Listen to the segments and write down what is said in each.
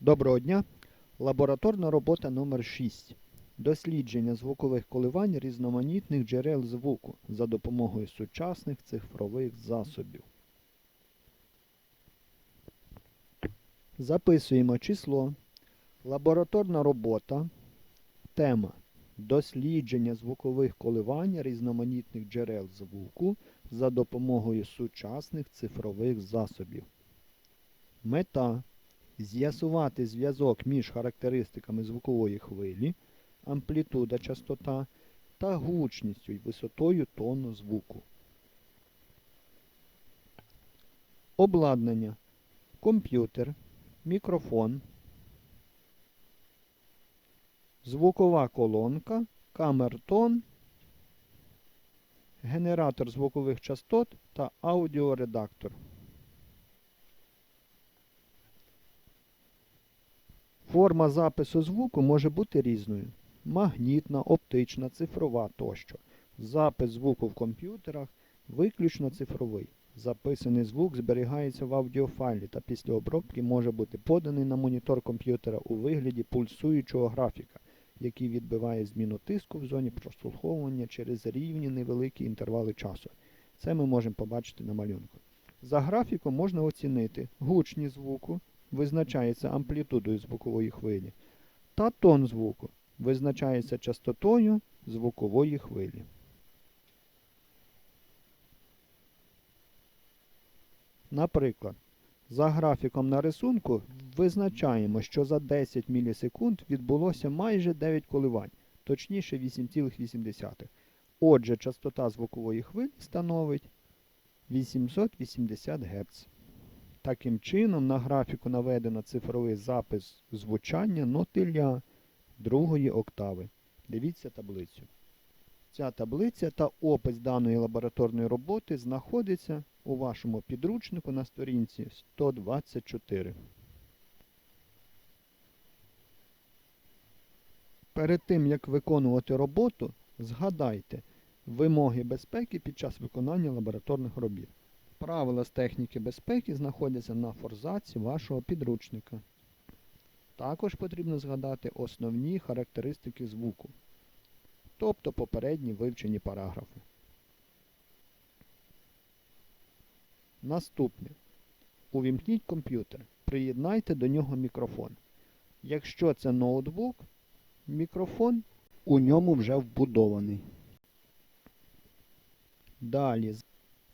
Доброго дня! Лабораторна робота номер 6 Дослідження звукових коливань різноманітних джерел звуку за допомогою сучасних цифрових засобів. Записуємо число. Лабораторна робота. Тема Дослідження звукових коливань різноманітних джерел звуку за допомогою сучасних цифрових засобів. Мета з'ясувати зв'язок між характеристиками звукової хвилі, амплітуда частота та гучністю й висотою тону звуку. Обладнання. Комп'ютер, мікрофон, звукова колонка, камертон, генератор звукових частот та аудіоредактор. Форма запису звуку може бути різною: магнітна, оптична, цифрова тощо. Запис звуку в комп'ютерах виключно цифровий. Записаний звук зберігається в аудіофайлі та після обробки може бути поданий на монітор комп'ютера у вигляді пульсуючого графіка, який відбиває зміну тиску в зоні прослуховування через рівні невеликі інтервали часу. Це ми можемо побачити на малюнку. За графіком можна оцінити гучність звуку, визначається амплітудою звукової хвилі, та тон звуку визначається частотою звукової хвилі. Наприклад, за графіком на рисунку визначаємо, що за 10 мілісекунд відбулося майже 9 коливань, точніше 8,8. Отже, частота звукової хвилі становить 880 Гц. Таким чином, на графіку наведено цифровий запис звучання ноти ля другої октави. Дивіться таблицю. Ця таблиця та опис даної лабораторної роботи знаходиться у вашому підручнику на сторінці 124. Перед тим, як виконувати роботу, згадайте вимоги безпеки під час виконання лабораторних робіт. Правила з техніки безпеки знаходяться на форзаці вашого підручника. Також потрібно згадати основні характеристики звуку, тобто попередні вивчені параграфи. Наступне. Увімкніть комп'ютер. Приєднайте до нього мікрофон. Якщо це ноутбук, мікрофон у ньому вже вбудований. Далі.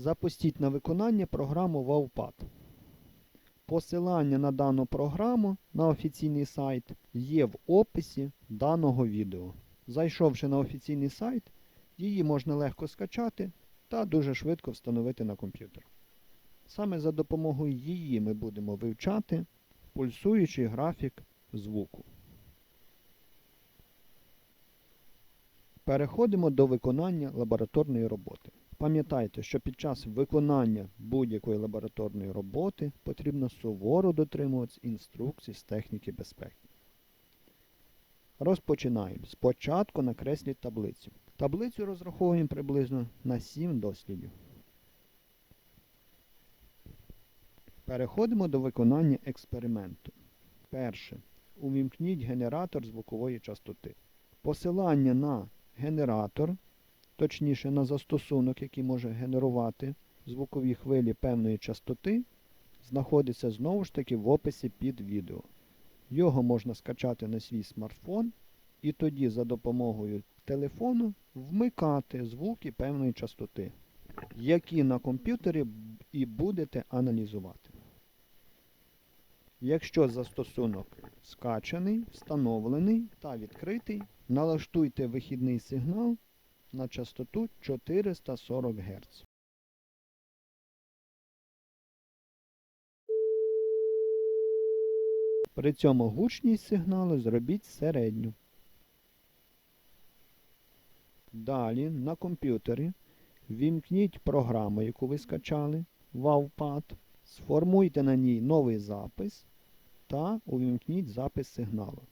Запустіть на виконання програму WowPad. Посилання на дану програму на офіційний сайт є в описі даного відео. Зайшовши на офіційний сайт, її можна легко скачати та дуже швидко встановити на комп'ютер. Саме за допомогою її ми будемо вивчати пульсуючий графік звуку. Переходимо до виконання лабораторної роботи. Пам'ятайте, що під час виконання будь-якої лабораторної роботи потрібно суворо дотримуватися інструкцій з техніки безпеки. Розпочинаємо. Спочатку накресліть таблицю. Таблицю розраховуємо приблизно на 7 дослідів. Переходимо до виконання експерименту. Перше. Увімкніть генератор звукової частоти. Посилання на генератор точніше на застосунок, який може генерувати звукові хвилі певної частоти, знаходиться знову ж таки в описі під відео. Його можна скачати на свій смартфон і тоді за допомогою телефону вмикати звуки певної частоти, які на комп'ютері і будете аналізувати. Якщо застосунок скачаний, встановлений та відкритий, налаштуйте вихідний сигнал на частоту 440 Гц. При цьому гучність сигналу зробіть середню. Далі на комп'ютері вімкніть програму, яку ви скачали, WowPad, сформуйте на ній новий запис та увімкніть запис сигналу.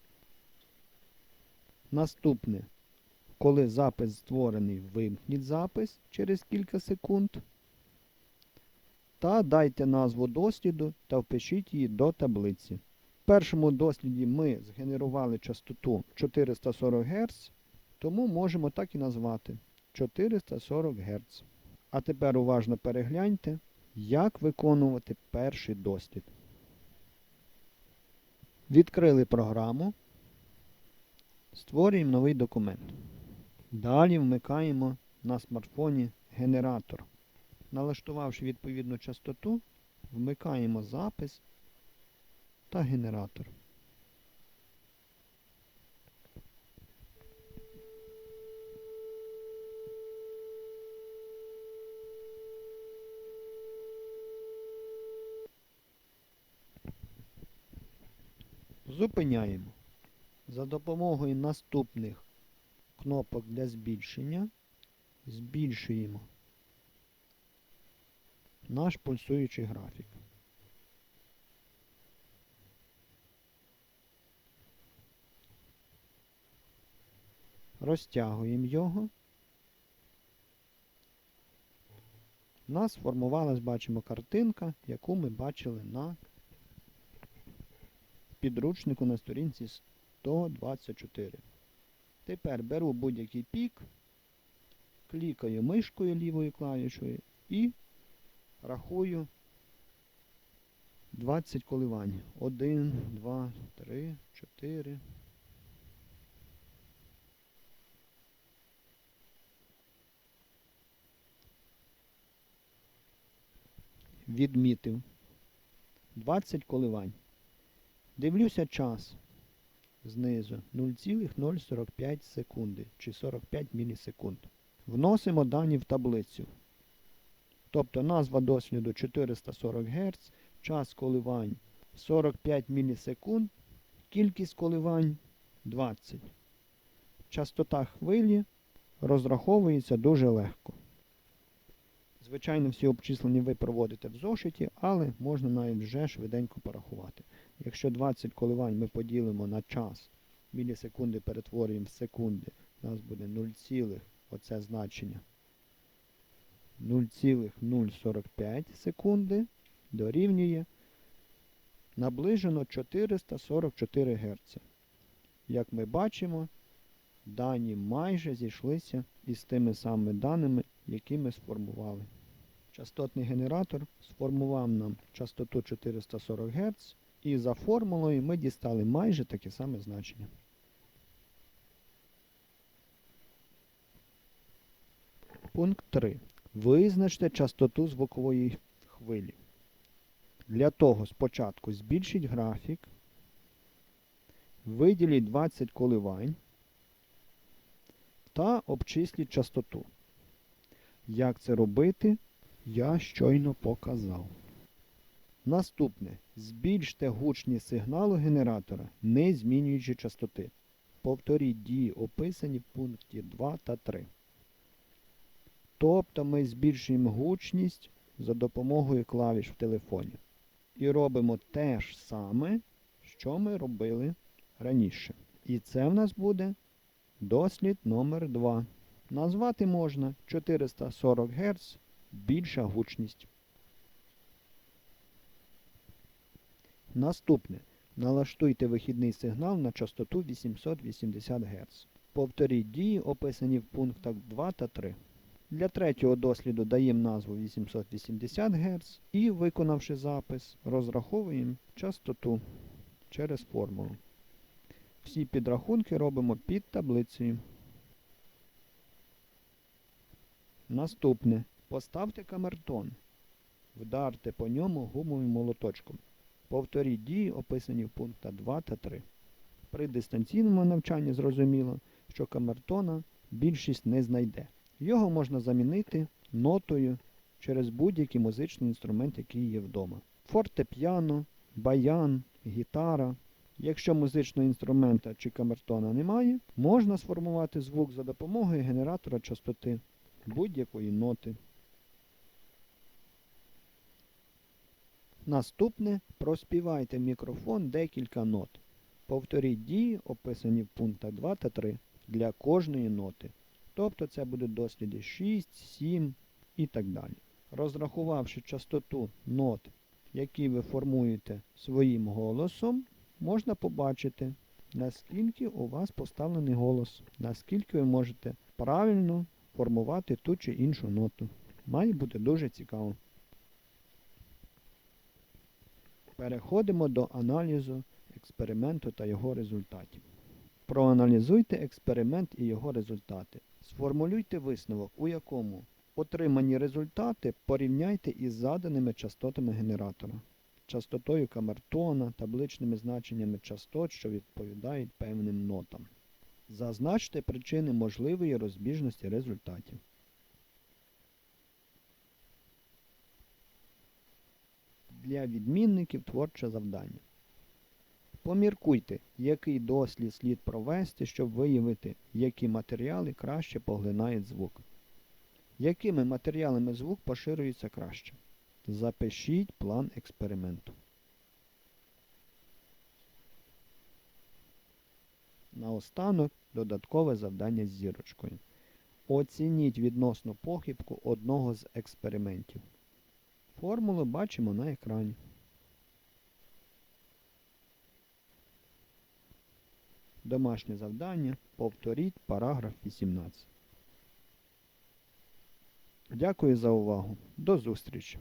Наступне коли запис створений, вимкніть запис через кілька секунд. Та дайте назву досліду та впишіть її до таблиці. В першому досліді ми згенерували частоту 440 Гц, тому можемо так і назвати 440 Гц. А тепер уважно перегляньте, як виконувати перший дослід. Відкрили програму, створюємо новий документ. Далі вмикаємо на смартфоні генератор. Налаштувавши відповідну частоту, вмикаємо запис та генератор. Зупиняємо. За допомогою наступних кнопок для збільшення збільшуємо наш пульсуючий графік. Розтягуємо його. У нас сформувалась, бачимо, картинка, яку ми бачили на підручнику на сторінці 124. Тепер беру будь-який пік, клікаю мишкою лівою клавішою і рахую 20 коливань. 1, 2, 3, 4. Відмітив 20 коливань. Дивлюся час знизу 0,045 секунди чи 45 мілісекунд. Вносимо дані в таблицю. Тобто назва досліду 440 Гц, час коливань 45 мілісекунд, кількість коливань 20. Частота хвилі розраховується дуже легко. Звичайно, всі обчислення ви проводите в зошиті, але можна навіть вже швиденько порахувати. Якщо 20 коливань ми поділимо на час, мілісекунди перетворюємо в секунди, у нас буде 0, оце значення 0,045 секунди дорівнює наближено 444 Гц. Як ми бачимо, дані майже зійшлися із тими самими даними, які ми сформували. Частотний генератор сформував нам частоту 440 Гц, і за формулою ми дістали майже таке саме значення. Пункт 3. Визначте частоту звукової хвилі. Для того спочатку збільшіть графік, виділіть 20 коливань та обчисліть частоту. Як це робити, я щойно показав. Наступне. Збільште гучність сигналу генератора, не змінюючи частоти. Повторіть дії, описані в пункті 2 та 3. Тобто ми збільшуємо гучність за допомогою клавіш в телефоні. І робимо те ж саме, що ми робили раніше. І це в нас буде дослід номер 2 Назвати можна 440 Гц більша гучність. Наступне. Налаштуйте вихідний сигнал на частоту 880 Гц. Повторіть дії, описані в пунктах 2 та 3. Для третього досліду даємо назву 880 Гц і, виконавши запис, розраховуємо частоту через формулу. Всі підрахунки робимо під таблицею. Наступне. Поставте камертон. Вдарте по ньому гумовим молоточком. Повторіть дії, описані в пунктах 2 та 3. При дистанційному навчанні зрозуміло, що камертона більшість не знайде. Його можна замінити нотою через будь-який музичний інструмент, який є вдома. Фортепіано, баян, гітара. Якщо музичного інструмента чи камертона немає, можна сформувати звук за допомогою генератора частоти будь-якої ноти. Наступне проспівайте в мікрофон декілька нот. Повторіть дії, описані в пунктах 2 та 3 для кожної ноти. Тобто це будуть досліди 6, 7 і так далі. Розрахувавши частоту нот, які ви формуєте своїм голосом, можна побачити, наскільки у вас поставлений голос, наскільки ви можете правильно формувати ту чи іншу ноту. Має бути дуже цікаво. Переходимо до аналізу експерименту та його результатів. Проаналізуйте експеримент і його результати. Сформулюйте висновок, у якому отримані результати порівняйте із заданими частотами генератора, частотою камертона, табличними значеннями частот, що відповідають певним нотам. Зазначте причини можливої розбіжності результатів. Для відмінників творче завдання. Поміркуйте, який дослід слід провести, щоб виявити, які матеріали краще поглинають звук. Якими матеріалами звук поширюється краще? Запишіть план експерименту. Наостанок додаткове завдання з зірочкою. Оцініть відносну похибку одного з експериментів. Формулу бачимо на екрані. Домашнє завдання. Повторіть параграф 18. Дякую за увагу. До зустрічі!